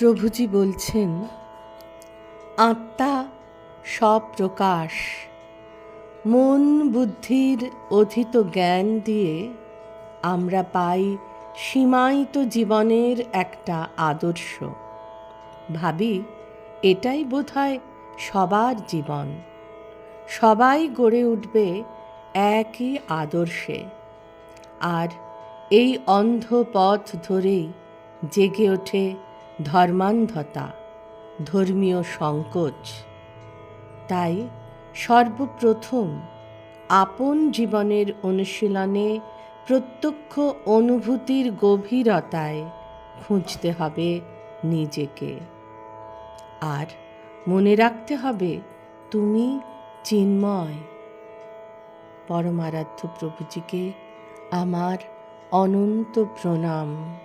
প্রভুজি বলছেন, আত্মা স্বপ্রকাশ। মন বুদ্ধির অধীত জ্ঞান দিয়ে আমরা পাই সীমায়িত জীবনের একটা আদর্শ। ভাবি, এটাই বোধহয় সবার জীবন। সবাই গড়ে উঠবে একই আদর্শে। আর এই অন্ধ পথ ধরেই জেগে ওঠে ধর্মান্ধতা, ধর্মীয় সংকোচ। তাই সর্বপ্রথম আপন জীবনের অনুশীলনে প্রত্যক্ষ অনুভূতির গভীরতায় খুঁজতে হবে নিজেকে। আর মনে রাখতে হবে তুমি চিন্ময়। পরমারাধ্য প্রভুজিকে আমার অনন্ত প্রণাম।